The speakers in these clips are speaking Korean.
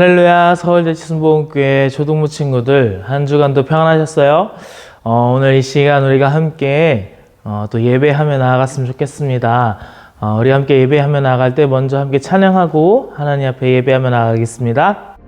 할렐루야 서울대 치순복음교회 초등부 친구들 한 주간도 평안하셨어요? 어, 오늘 이 시간 우리가 함께 어, 또 예배하며 나아갔으면 좋겠습니다. 어, 우리 함께 예배하며 나아갈 때 먼저 함께 찬양하고 하나님 앞에 예배하며 나아가겠습니다.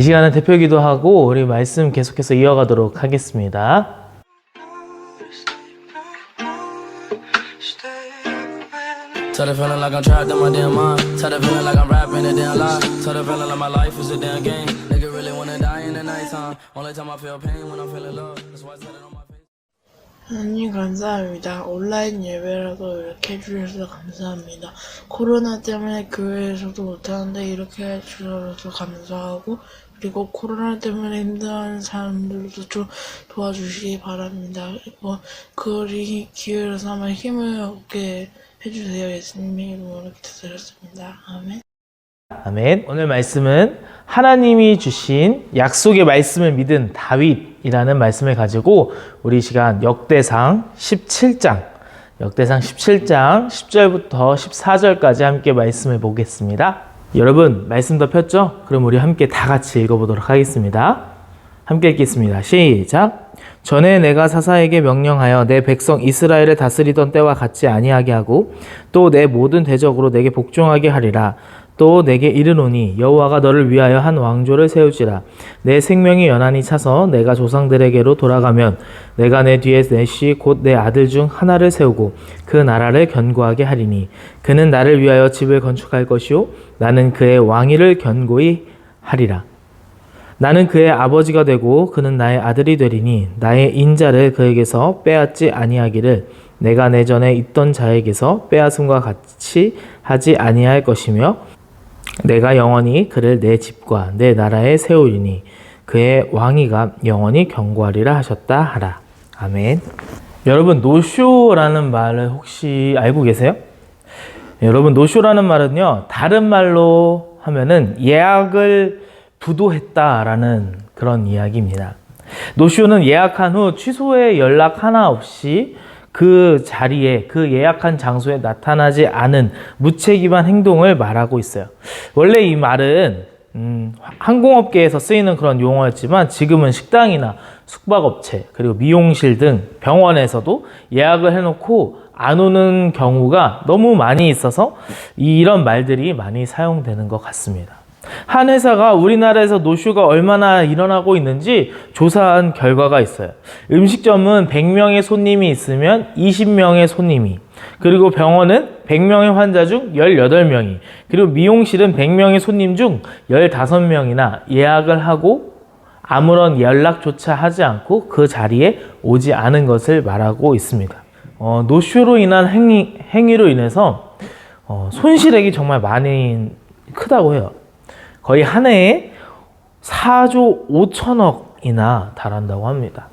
이 시간은 대표 기도 하고 우리 말씀 계속해서 이어가도록 하겠습니다. Tell the feeling like I'm trapped in my damn mind. Tell the feeling like I'm rapping a damn lie. Tell the feeling like my life is a damn game. Nigga really wanna die in the nighttime. Only time I feel pain when I'm feeling love. That's why I tell it on my face. 하나님 감사합니다. 온라인 예배라도 이렇게 해주셔서 감사합니다. 코로나 때문에 교회에서도 못하는데 이렇게 해주셔서 감사하고 그리고 코로나 때문에 힘들어하는 사람들도 좀 도와주시기 바랍니다. 그리고 그리 기회를 삼아 힘을 얻게 해주세요. 예수님의 이름으로 기도드렸습니다. 아멘. 아멘. 오늘 말씀은 하나님이 주신 약속의 말씀을 믿은 다윗이라는 말씀을 가지고 우리 시간 역대상 17장, 역대상 17장 10절부터 14절까지 함께 말씀을 보겠습니다. 여러분, 말씀 더 폈죠? 그럼 우리 함께 다 같이 읽어보도록 하겠습니다. 함께 읽겠습니다. 시작. 전에 내가 사사에게 명령하여 내 백성 이스라엘을 다스리던 때와 같지 아니하게 하고 또 내 모든 대적으로 내게 복종하게 하리라. 또 내게 이르노니 여호와가 너를 위하여 한 왕조를 세우지라. 내 생명이 연한히 차서 내가 조상들에게로 돌아가면 내가 내 뒤에 넷이 곧내 아들 중 하나를 세우고 그 나라를 견고하게 하리니 그는 나를 위하여 집을 건축할 것이요 나는 그의 왕위를 견고히 하리라. 나는 그의 아버지가 되고 그는 나의 아들이 되리니 나의 인자를 그에게서 빼앗지 아니하기를 내가 내 전에 있던 자에게서 빼앗음과 같이 하지 아니할 것이며 내가 영원히 그를 내 집과 내 나라에 세우리니 그의 왕위가 영원히 경고하리라 하셨다 하라. 아멘. 여러분 노쇼라는 말을 혹시 알고 계세요? 여러분 노쇼라는 말은요 다른 말로 하면은 예약을 부도했다라는 그런 이야기입니다. 노쇼는 예약한 후 취소의 연락 하나 없이 그 자리에 그 예약한 장소에 나타나지 않은 무책임한 행동을 말하고 있어요. 원래 이 말은 음, 항공업계에서 쓰이는 그런 용어였지만 지금은 식당이나 숙박업체 그리고 미용실 등 병원에서도 예약을 해놓고 안 오는 경우가 너무 많이 있어서 이런 말들이 많이 사용되는 것 같습니다. 한 회사가 우리나라에서 노쇼가 얼마나 일어나고 있는지 조사한 결과가 있어요. 음식점은 100명의 손님이 있으면 20명의 손님이, 그리고 병원은 100명의 환자 중 18명이, 그리고 미용실은 100명의 손님 중 15명이나 예약을 하고 아무런 연락조차 하지 않고 그 자리에 오지 않은 것을 말하고 있습니다. 어, 노쇼로 인한 행위, 행위로 인해서 어, 손실액이 정말 많이 크다고 해요. 거의 한 해에 4조 5천억이나 달한다고 합니다.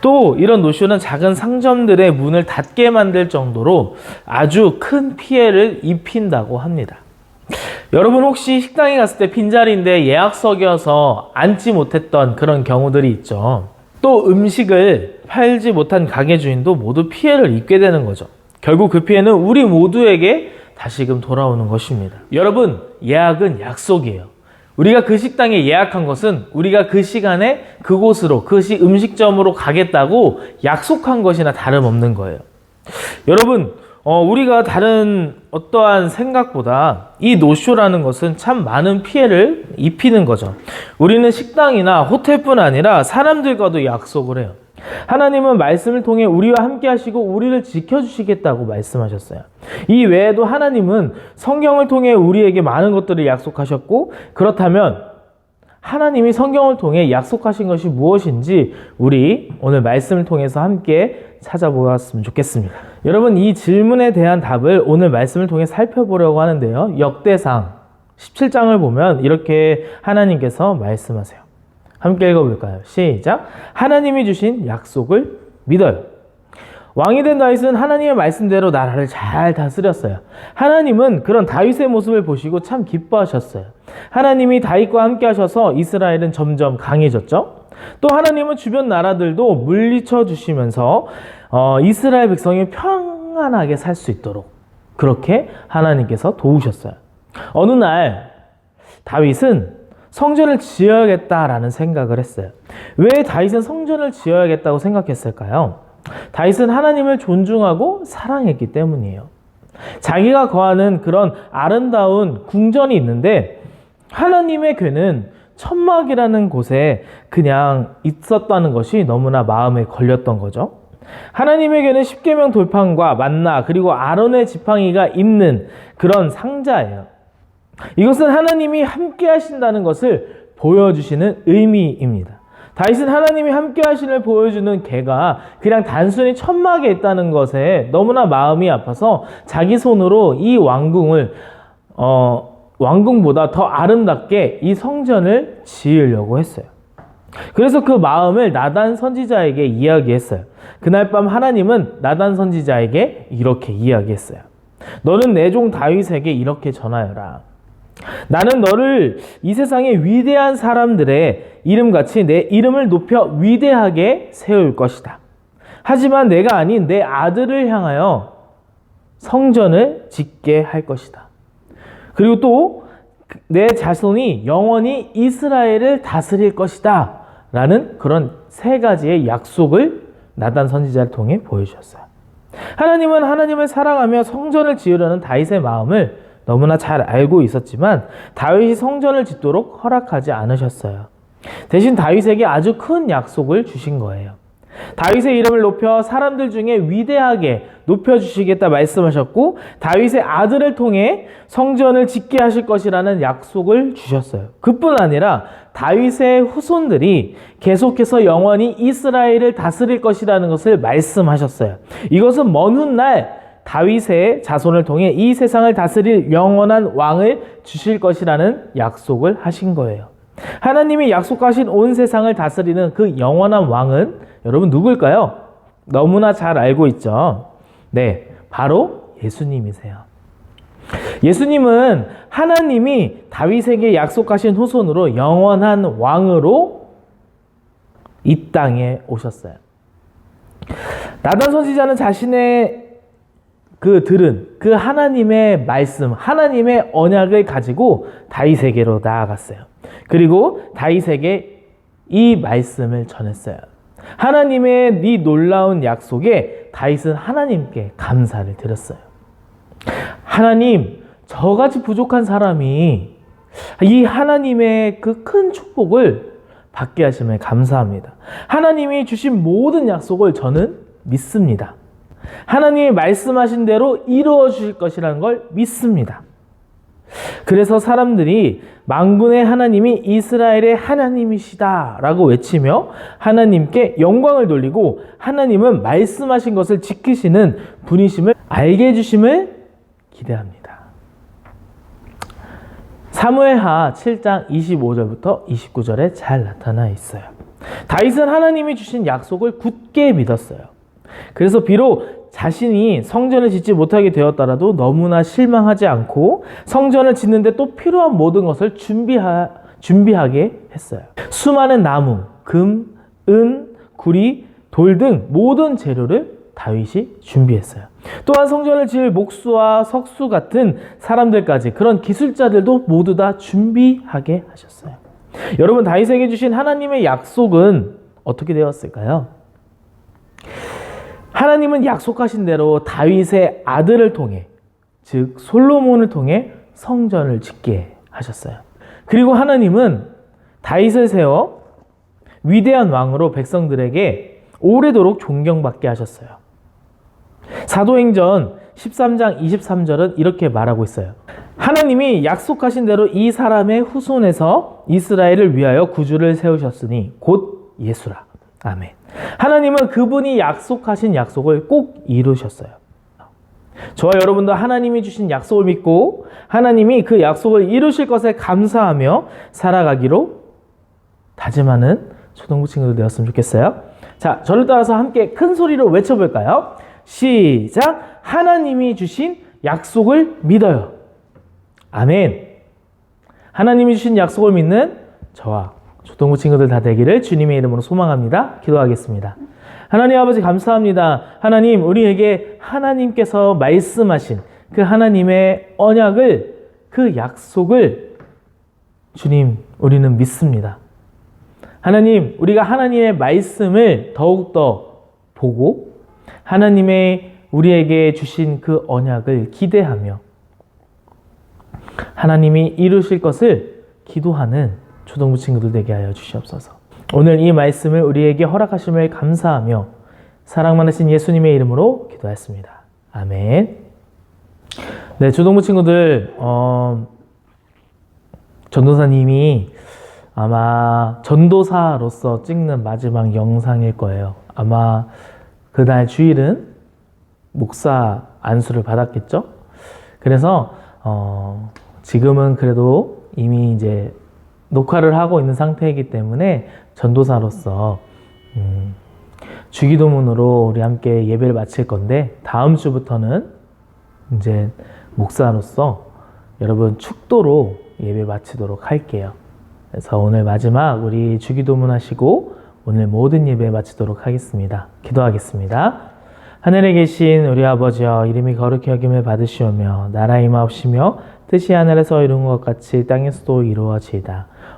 또 이런 노쇼는 작은 상점들의 문을 닫게 만들 정도로 아주 큰 피해를 입힌다고 합니다. 여러분 혹시 식당에 갔을 때 빈자리인데 예약석이어서 앉지 못했던 그런 경우들이 있죠. 또 음식을 팔지 못한 가게 주인도 모두 피해를 입게 되는 거죠. 결국 그 피해는 우리 모두에게 다시금 돌아오는 것입니다. 여러분, 예약은 약속이에요. 우리가 그 식당에 예약한 것은 우리가 그 시간에 그곳으로, 그 시 음식점으로 가겠다고 약속한 것이나 다름없는 거예요. 여러분, 어, 우리가 다른 어떠한 생각보다 이 노쇼라는 것은 참 많은 피해를 입히는 거죠. 우리는 식당이나 호텔뿐 아니라 사람들과도 약속을 해요. 하나님은 말씀을 통해 우리와 함께 하시고 우리를 지켜주시겠다고 말씀하셨어요. 이 외에도 하나님은 성경을 통해 우리에게 많은 것들을 약속하셨고, 그렇다면 하나님이 성경을 통해 약속하신 것이 무엇인지 우리 오늘 말씀을 통해서 함께 찾아보았으면 좋겠습니다. 여러분, 이 질문에 대한 답을 오늘 말씀을 통해 살펴보려고 하는데요. 역대상 17장을 보면 이렇게 하나님께서 말씀하세요. 함께 읽어볼까요? 시작. 하나님이 주신 약속을 믿어요. 왕이 된 다윗은 하나님의 말씀대로 나라를 잘 다스렸어요. 하나님은 그런 다윗의 모습을 보시고 참 기뻐하셨어요. 하나님이 다윗과 함께 하셔서 이스라엘은 점점 강해졌죠. 또 하나님은 주변 나라들도 물리쳐 주시면서 어, 이스라엘 백성이 평안하게 살 수 있도록 그렇게 하나님께서 도우셨어요. 어느 날 다윗은 성전을 지어야겠다라는 생각을 했어요. 왜 다윗은 성전을 지어야겠다고 생각했을까요? 다윗은 하나님을 존중하고 사랑했기 때문이에요. 자기가 거하는 그런 아름다운 궁전이 있는데 하나님의 괴는 천막이라는 곳에 그냥 있었다는 것이 너무나 마음에 걸렸던 거죠. 하나님에게는 십계명 돌판과 만나 그리고 아론의 지팡이가 있는 그런 상자예요. 이것은 하나님이 함께 하신다는 것을 보여주시는 의미입니다. 다윗은 하나님이 함께 하신을 보여주는 개가 그냥 단순히 천막에 있다는 것에 너무나 마음이 아파서 자기 손으로 이 왕궁을 어, 왕궁보다 더 아름답게 이 성전을 지으려고 했어요. 그래서 그 마음을 나단 선지자에게 이야기했어요. 그날 밤 하나님은 나단 선지자에게 이렇게 이야기했어요. 너는 내 종 다윗에게 이렇게 전하여라. 나는 너를 이 세상의 위대한 사람들의 이름같이 내 이름을 높여 위대하게 세울 것이다. 하지만 내가 아닌 내 아들을 향하여 성전을 짓게 할 것이다. 그리고 또 내 자손이 영원히 이스라엘을 다스릴 것이다. 라는 그런 세 가지의 약속을 나단 선지자를 통해 보여주셨어요. 하나님은 하나님을 사랑하며 성전을 지으려는 다윗의 마음을 너무나 잘 알고 있었지만 다윗이 성전을 짓도록 허락하지 않으셨어요. 대신 다윗에게 아주 큰 약속을 주신 거예요. 다윗의 이름을 높여 사람들 중에 위대하게 높여 주시겠다 말씀하셨고 다윗의 아들을 통해 성전을 짓게 하실 것이라는 약속을 주셨어요. 그뿐 아니라 다윗의 후손들이 계속해서 영원히 이스라엘을 다스릴 것이라는 것을 말씀하셨어요. 이것은 먼 훗날 다윗의 자손을 통해 이 세상을 다스릴 영원한 왕을 주실 것이라는 약속을 하신 거예요. 하나님이 약속하신 온 세상을 다스리는 그 영원한 왕은 여러분 누굴까요? 너무나 잘 알고 있죠. 네, 바로 예수님이세요. 예수님은 하나님이 다윗에게 약속하신 후손으로 영원한 왕으로 이 땅에 오셨어요. 나단 선지자는 자신의 그 들은 그 하나님의 말씀, 하나님의 언약을 가지고 다윗에게로 나아갔어요. 그리고 다윗에게 이 말씀을 전했어요. 하나님의 이 놀라운 약속에 다윗은 하나님께 감사를 드렸어요. 하나님, 저같이 부족한 사람이 이 하나님의 그 큰 축복을 받게 하심에 감사합니다. 하나님이 주신 모든 약속을 저는 믿습니다. 하나님이 말씀하신 대로 이루어 주실 것이라는 걸 믿습니다. 그래서 사람들이 만군의 하나님이 이스라엘의 하나님이시다라고 외치며 하나님께 영광을 돌리고 하나님은 말씀하신 것을 지키시는 분이심을 알게 해주심을 기대합니다. 사무엘하 7장 25절부터 29절에 잘 나타나 있어요. 다윗은 하나님이 주신 약속을 굳게 믿었어요. 그래서 비록 자신이 성전을 짓지 못하게 되었더라도 너무나 실망하지 않고 성전을 짓는데 또 필요한 모든 것을 준비하, 준비하게 했어요. 수많은 나무, 금, 은, 구리, 돌 등 모든 재료를 다윗이 준비했어요. 또한 성전을 지을 목수와 석수 같은 사람들까지 그런 기술자들도 모두 다 준비하게 하셨어요. 여러분 다윗에게 주신 하나님의 약속은 어떻게 되었을까요? 하나님은 약속하신 대로 다윗의 아들을 통해 즉 솔로몬을 통해 성전을 짓게 하셨어요. 그리고 하나님은 다윗을 세워 위대한 왕으로 백성들에게 오래도록 존경받게 하셨어요. 사도행전 13장 23절은 이렇게 말하고 있어요. 하나님이 약속하신 대로 이 사람의 후손에서 이스라엘을 위하여 구주를 세우셨으니 곧 예수라. 아멘. 하나님은 그분이 약속하신 약속을 꼭 이루셨어요. 저와 여러분도 하나님이 주신 약속을 믿고 하나님이 그 약속을 이루실 것에 감사하며 살아가기로 다짐하는 초등부 친구들 되었으면 좋겠어요. 자, 저를 따라서 함께 큰 소리로 외쳐볼까요? 시작! 하나님이 주신 약속을 믿어요. 아멘. 하나님이 주신 약속을 믿는 저와 초등부 친구들 다 되기를 주님의 이름으로 소망합니다. 기도하겠습니다. 하나님 아버지 감사합니다. 하나님 우리에게 하나님께서 말씀하신 그 하나님의 언약을 그 약속을 주님 우리는 믿습니다. 하나님 우리가 하나님의 말씀을 더욱더 보고 하나님의 우리에게 주신 그 언약을 기대하며 하나님이 이루실 것을 기도하는 초등부 친구들 되게 하여 주시옵소서. 오늘 이 말씀을 우리에게 허락하심을 감사하며 사랑 많으신 예수님의 이름으로 기도했습니다. 아멘. 네, 초등부 친구들, 어, 전도사님이 아마 전도사로서 찍는 마지막 영상일 거예요. 아마 그날 주일은 목사 안수를 받았겠죠? 그래서, 어, 지금은 그래도 이미 이제 녹화를 하고 있는 상태이기 때문에 전도사로서 음, 주기도문으로 우리 함께 예배를 마칠 건데 다음 주부터는 이제 목사로서 여러분 축도로 예배 마치도록 할게요. 그래서 오늘 마지막 우리 주기도문 하시고 오늘 모든 예배 마치도록 하겠습니다. 기도하겠습니다. 하늘에 계신 우리 아버지여 이름이 거룩히 여김을 받으시오며 나라 임하옵시며 뜻이 하늘에서 이룬 것 같이 땅에서도 이루어지이다.